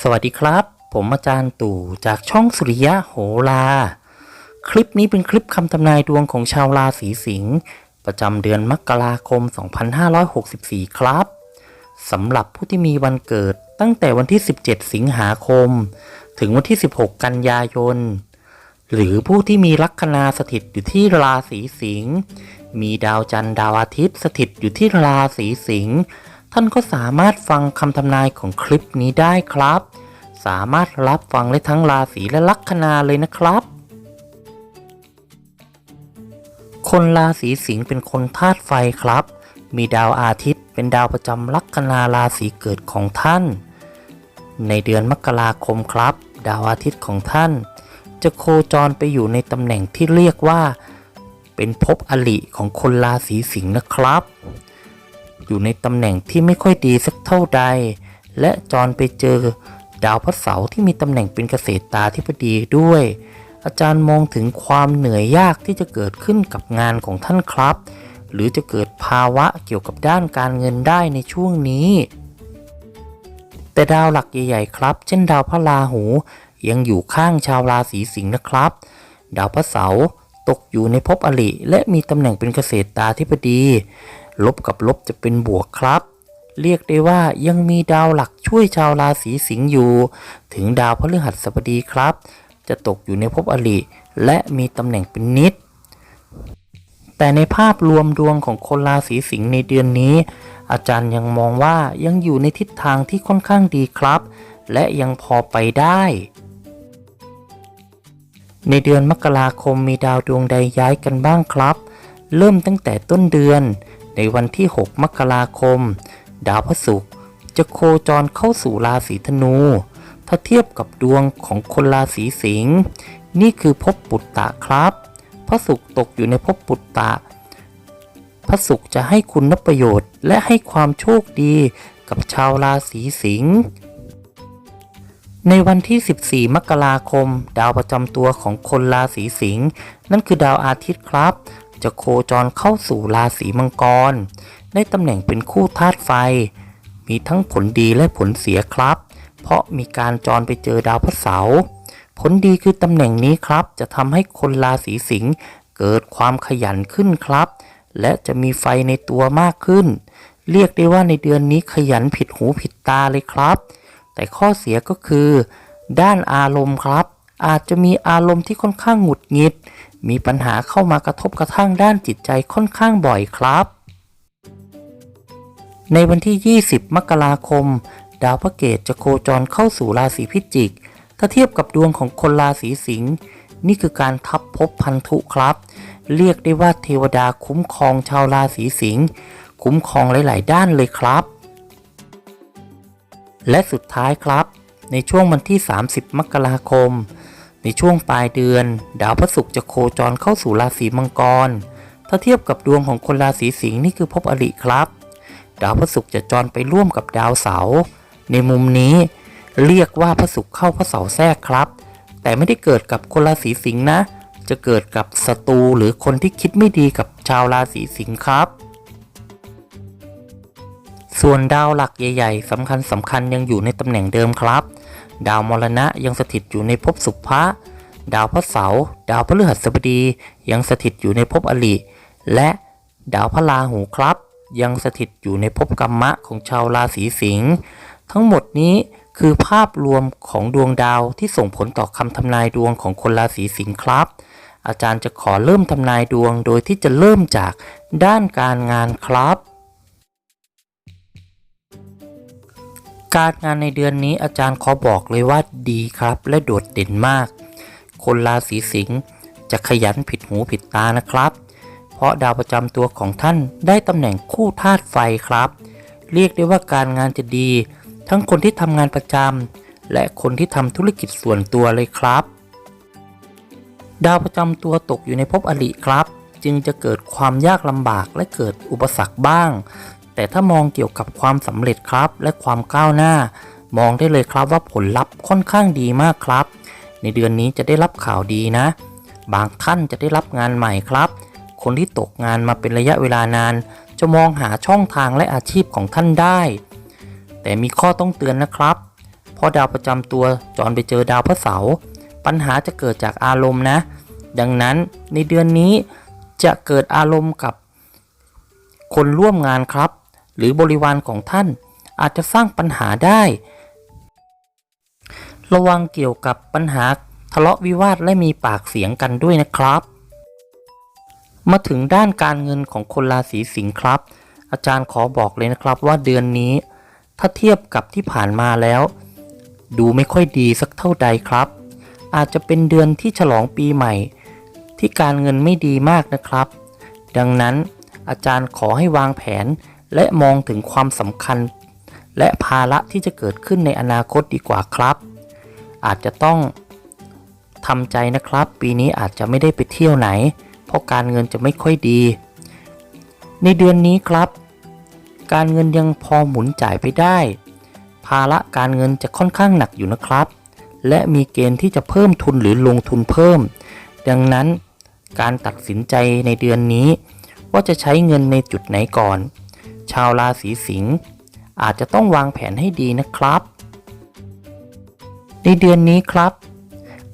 สวัสดีครับ ผมอาจารย์ตู่จากช่องสุริยะโหรา คลิปนี้เป็นคลิปคำทำนายดวงของชาวราศีสิงห์ประจำเดือนมกราคม 2564 ครับสำหรับผู้ที่มีวันเกิดตั้งแต่วันที่ 17 สิงหาคม ถึงวันที่ 16 กันยายน หรือผู้ที่มีลัคนาสถิตอยู่ที่ราศีสิงห์มีดาวจันทร์ดาวอาทิตย์สถิตอยู่ที่ราศีสิงห์ ท่านก็สามารถฟังคำทำนายของคลิปนี้ได้ครับ สามารถรับฟังได้ทั้งราศีและลัคนาเลยนะครับ คนราศีสิงห์เป็นคนธาตุไฟครับ มีดาวอาทิตย์เป็นดาวประจำลัคนาราศีเกิดของท่าน ในเดือนมกราคมครับ ดาวอาทิตย์ของท่าน จะโคจรไปอยู่ในตำแหน่งที่เรียกว่า เป็นภพอลิของคนราศีสิงห์นะครับ อยู่ในตำแหน่งที่ไม่ค่อยดีสักเท่าใด และจรไปเจอดาวพระเสาร์ที่มีตำแหน่งเป็นเกษตรตาธิบดีด้วย อาจารย์มองถึงความเหนื่อยยากที่จะเกิดขึ้นกับงานของท่านครับ หรือจะเกิดภาวะเกี่ยวกับด้านการเงินได้ในช่วงนี้ แต่ดาวหลักใหญ่ๆครับ เช่นดาวพระราหูยังอยู่ข้างชาวราศีสิงห์นะครับ ดาวพระเสาร์ตกอยู่ในภพอลิและมีตำแหน่งเป็นเกษตรตาธิบดี ลบกับลบจะเป็นบวกครับ เรียกได้ว่ายังมีดาวหลักช่วยชาวราศีสิงห์อยู่ ถึงดาวพฤหัสบดีครับ จะตกอยู่ในภพอลิและมีตำแหน่งเป็นนิด แต่ในภาพรวมดวงของคนราศีสิงห์ในเดือนนี้ อาจารย์ยังมองว่ายังอยู่ในทิศทางที่ค่อนข้างดีครับ และยังพอไปได้ในเดือนมกราคมมีดาวดวงใดย้ายกันบ้างครับ เริ่มตั้งแต่ต้นเดือน ในวันที่ 6 มกราคม ดาวพระศุกร์จะโคจรเข้าสู่ราศีธนู ถ้าเทียบกับดวงของคนราศีสิงห์นี่คือภพปุตตะครับพระศุกร์ตกอยู่ในภพปุตตะพระศุกร์จะให้คุณประโยชน์ และให้ความโชคดีกับชาวราศีสิงห์ในวันที่ 14 มกราคม ดาวประจำตัวของคนราศีสิงห์นั่นคือดาวอาทิตย์ครับ จะโคจรเข้าสู่ราศีมังกร ได้ตำแหน่งเป็นคู่ธาตุไฟ มีทั้งผลดีและผลเสียครับ เพราะมีการจรไปเจอดาวพระเสาร์ผลดีคือตำแหน่งนี้ครับ จะทำให้คนราศีสิงห์เกิดความขยันขึ้นครับ และจะมีไฟในตัวมากขึ้น เรียกได้ว่าในเดือนนี้ขยันผิดหูผิดตาเลยครับ แต่ข้อเสียก็คือ ด้านอารมณ์ครับ อาจจะมีอารมณ์ที่ค่อนข้างหงุดหงิด มีปัญหาเข้ามากระทบกระทั่งด้านจิตใจค่อนข้างบ่อยครับ ในวันที่ 20 มกราคม ดาวพระเกตจะโคจรเข้าสู่ราศีพิจิก ถ้าเทียบกับดวงของคนราศีสิงห์นี่คือการทับภพพันธุครับ เรียกได้ว่าเทวดาคุ้มครองชาวราศีสิงห์คุ้มครองหลาย ๆ ด้านเลยครับ และสุดท้ายครับ ในช่วงวันที่ 30 มกราคม ในช่วงปลายเดือน ดาวพระศุกร์จะโคจรเข้าสู่ราศีมังกร ถ้าเทียบกับดวงของคนราศีสิงห์นี่คือภพอริครับ ดาวพระศุกร์จะจรไปร่วมกับดาวเสาร์ในมุมนี้ เรียกว่าพระศุกร์เข้าพระเสาร์แทรกครับ แต่ไม่ได้เกิดกับคนราศีสิงห์นะ จะเกิดกับศัตรูหรือคนที่คิดไม่ดีกับชาวราศีสิงห์ครับ ส่วนดาวหลักใหญ่ ๆสำคัญสำคัญยังอยู่ในตำแหน่งเดิมครับ ดาวมรณะยังสถิตอยู่ในภพสุภะดาวพระเสาร์ดาวพฤหัสบดี ยังสถิตอยู่ในภพอลิและดาวพระราหูครับ ยังสถิตอยู่ในภพกรรมะของชาวราศีสิงห์ทั้งหมดนี้คือภาพรวมของดวงดาวที่ส่งผลต่อคำทำนายดวงของคนราศีสิงห์ครับ อาจารย์จะขอเริ่มทำนายดวงโดยที่จะเริ่มจากด้านการงานครับ การงานในเดือนนี้อาจารย์ขอบอกเลยว่าดีครับ และโดดเด่นมาก คนราศีสิงห์จะขยันผิดหูผิดตานะครับ เพราะดาวประจำตัวของท่านได้ตำแหน่งคู่ธาตุไฟครับ เรียกได้ว่าการงานจะดี ทั้งคนที่ทำงานประจำและคนที่ทำธุรกิจส่วนตัวเลยครับ ดาวประจำตัวตกอยู่ในภพอริครับ จึงจะเกิดความยากลำบากและเกิดอุปสรรคบ้าง แต่ถ้ามองเกี่ยวกับความสำเร็จครับ และความก้าวหน้า มองได้เลยครับว่าผลลัพธ์ค่อนข้างดีมากครับ ในเดือนนี้จะได้รับข่าวดีนะ บางท่านจะได้รับงานใหม่ครับ คนที่ตกงานมาเป็นระยะเวลานาน จะมองหาช่องทางและอาชีพของท่านได้ แต่มีข้อต้องเตือนนะครับพอดาวประจำตัวจรไปเจอดาวพระเสาร์ปัญหาจะเกิดจากอารมณ์นะ ดังนั้นในเดือนนี้จะเกิดอารมณ์กับคนร่วมงานครับ หรือบริวารของท่าน อาจจะสร้างปัญหาได้ ระวังเกี่ยวกับปัญหาทะเลาะวิวาทและมีปากเสียงกันด้วยนะครับ มาถึงด้านการเงินของคนราศีสิงห์ครับ อาจารย์ขอบอกเลยนะครับว่าเดือนนี้ ถ้าเทียบกับที่ผ่านมาแล้ว ดูไม่ค่อยดีสักเท่าใดครับ อาจจะเป็นเดือนที่ฉลองปีใหม่ ที่การเงินไม่ดีมากนะครับ ดังนั้นอาจารย์ขอให้วางแผน และมองถึงความสำคัญ และภาระที่จะเกิดขึ้นในอนาคตดีกว่าครับ อาจจะต้องทำใจนะครับ ปีนี้อาจจะไม่ได้ไปเที่ยวไหน เพราะการเงินจะไม่ค่อยดี ในเดือนนี้ครับ การเงินยังพอหมุนจ่ายไปได้ ภาระการเงินจะค่อนข้างหนักอยู่นะครับ และมีเกณฑ์ที่จะเพิ่มทุนหรือลงทุนเพิ่ม ดังนั้นการตัดสินใจในเดือนนี้ ว่าจะใช้เงินในจุดไหนก่อน ชาวราศีสิงห์อาจจะต้องวางแผนให้ดีนะครับ ในเดือนนี้ครับ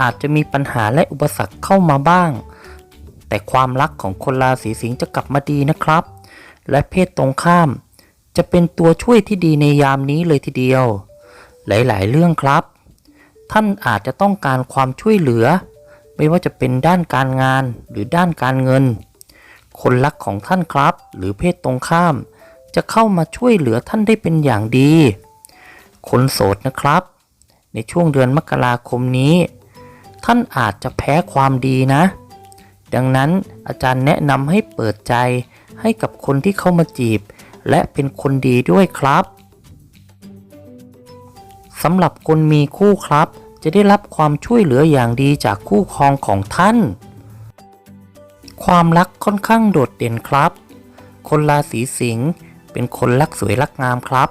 อาจจะมีปัญหาและอุปสรรคเข้ามาบ้าง แต่ความรักของคนราศีสิงห์จะกลับมาดีนะครับ และเพศตรงข้าม จะเป็นตัวช่วยที่ดีในยามนี้เลยทีเดียว หลายๆ เรื่องครับ ท่านอาจจะต้องการความช่วยเหลือ ไม่ว่าจะเป็นด้านการงานหรือด้านการเงิน คนรักของท่านครับ หรือเพศตรงข้าม จะเข้ามาช่วยเหลือท่านได้เป็นอย่างดี คนโสดนะครับ ในช่วงเดือนมกราคมนี้ ท่านอาจจะแพ้ความดีนะ ดังนั้นอาจารย์แนะนำให้เปิดใจให้กับคนที่เข้ามาจีบ และเป็นคนดีด้วยครับสำหรับคนมีคู่ครับ จะได้รับความช่วยเหลืออย่างดีจากคู่ครองของท่าน ความรักค่อนข้างโดดเด่นครับ คนราศีสิงห์ เป็นคนรักสวยรักงามครับ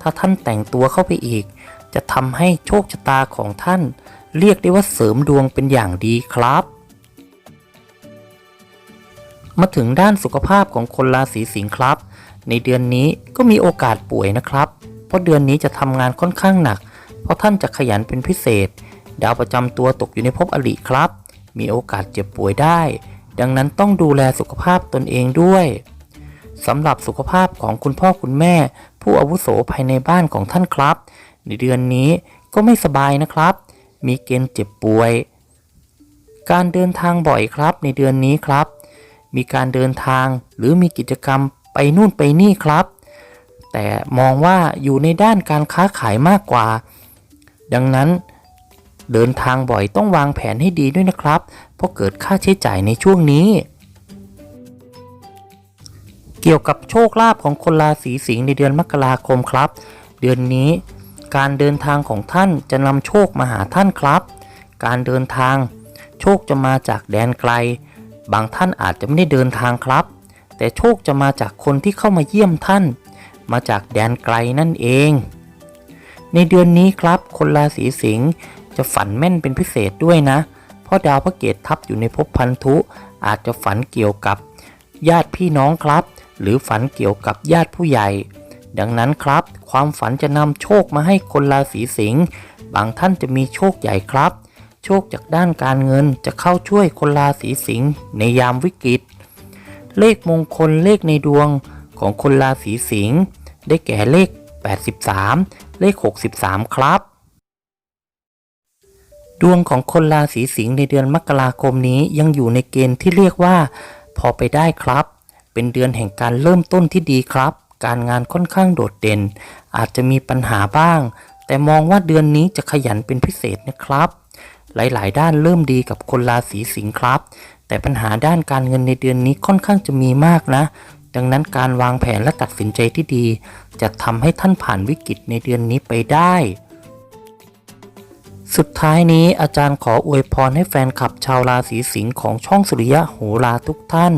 ถ้าท่านแต่งตัวเข้าไปอีก จะทำให้โชคชะตาของท่าน เรียกได้ว่าเสริมดวงเป็นอย่างดีครับ มาถึงด้านสุขภาพของคนราศีสิงห์ครับ ในเดือนนี้ก็มีโอกาสป่วยนะครับ เพราะเดือนนี้จะทำงานค่อนข้างหนัก เพราะท่านจะขยันเป็นพิเศษ ดาวประจำตัวตกอยู่ในภพอริครับ มีโอกาสเจ็บป่วยได้ ดังนั้นต้องดูแลสุขภาพตนเองด้วย สำหรับสุขภาพของคุณพ่อคุณแม่ ผู้อาวุโสภายในบ้านของท่านครับ ในเดือนนี้ก็ไม่สบายนะครับ มีเกณฑ์เจ็บป่วย การเดินทางบ่อยครับในเดือนนี้ครับ มีการเดินทางหรือมีกิจกรรมไปนู่นไปนี่ครับ แต่มองว่าอยู่ในด้านการค้าขายมากกว่า ดังนั้นเดินทางบ่อยต้องวางแผนให้ดีด้วยนะครับ เพราะเกิดค่าใช้จ่ายในช่วงนี้ เกี่ยวกับโชคลาภของคนราศีสิงห์ในเดือนมกราคมครับ เดือนนี้การเดินทางของท่านจะนำโชคมาหาท่านครับ การเดินทาง โชคจะมาจากแดนไกล บางท่านอาจจะไม่ได้เดินทางครับ แต่โชคจะมาจากคนที่เข้ามาเยี่ยมท่าน มาจากแดนไกลนั่นเอง ในเดือนนี้ครับ คนราศีสิงห์จะฝันแม่นเป็นพิเศษด้วยนะ เพราะดาวพระเกตทับอยู่ในภพพันธุอาจจะฝันเกี่ยวกับญาติพี่น้องครับ หรือฝันเกี่ยวกับญาติผู้ใหญ่ ดังนั้นครับ ความฝันจะนำโชคมาให้คนราศีสิงห์บางท่านจะมีโชคใหญ่ครับ โชคจากด้านการเงินจะเข้าช่วยคนราศีสิงห์ในยามวิกฤต เลขมงคลเลขในดวงของคนราศีสิงห์ได้แก่เลข 83 เลข 63 ครับ ดวงของคนราศีสิงห์ในเดือนมกราคมนี้ยังอยู่ในเกณฑ์ที่เรียกว่า พอไปได้ครับ เป็นเดือนแห่งการเริ่มต้นที่ดีครับ การงานค่อนข้างโดดเด่น อาจจะมีปัญหาบ้าง แต่มองว่าเดือนนี้จะขยันเป็นพิเศษนะครับ หลายๆ ด้านเริ่มดีกับคนราศีสิงห์ครับ แต่ปัญหาด้านการเงินในเดือนนี้ค่อนข้างจะมีมากนะ ดังนั้นการวางแผนและตัดสินใจที่ดี จะทำให้ท่านผ่านวิกฤตในเดือนนี้ไปได้สุดท้ายนี้อาจารย์ขออวยพรให้แฟนคลับชาวราศีสิงห์ของช่องสุริยะโหราทุกท่าน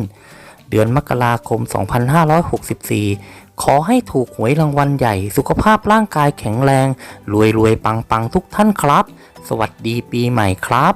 เดือนมกราคม 2564 ขอให้ถูกหวยรางวัลใหญ่ สุขภาพร่างกายแข็งแรง รวยรวยปังปังๆทุกท่านครับ สวัสดีปีใหม่ครับ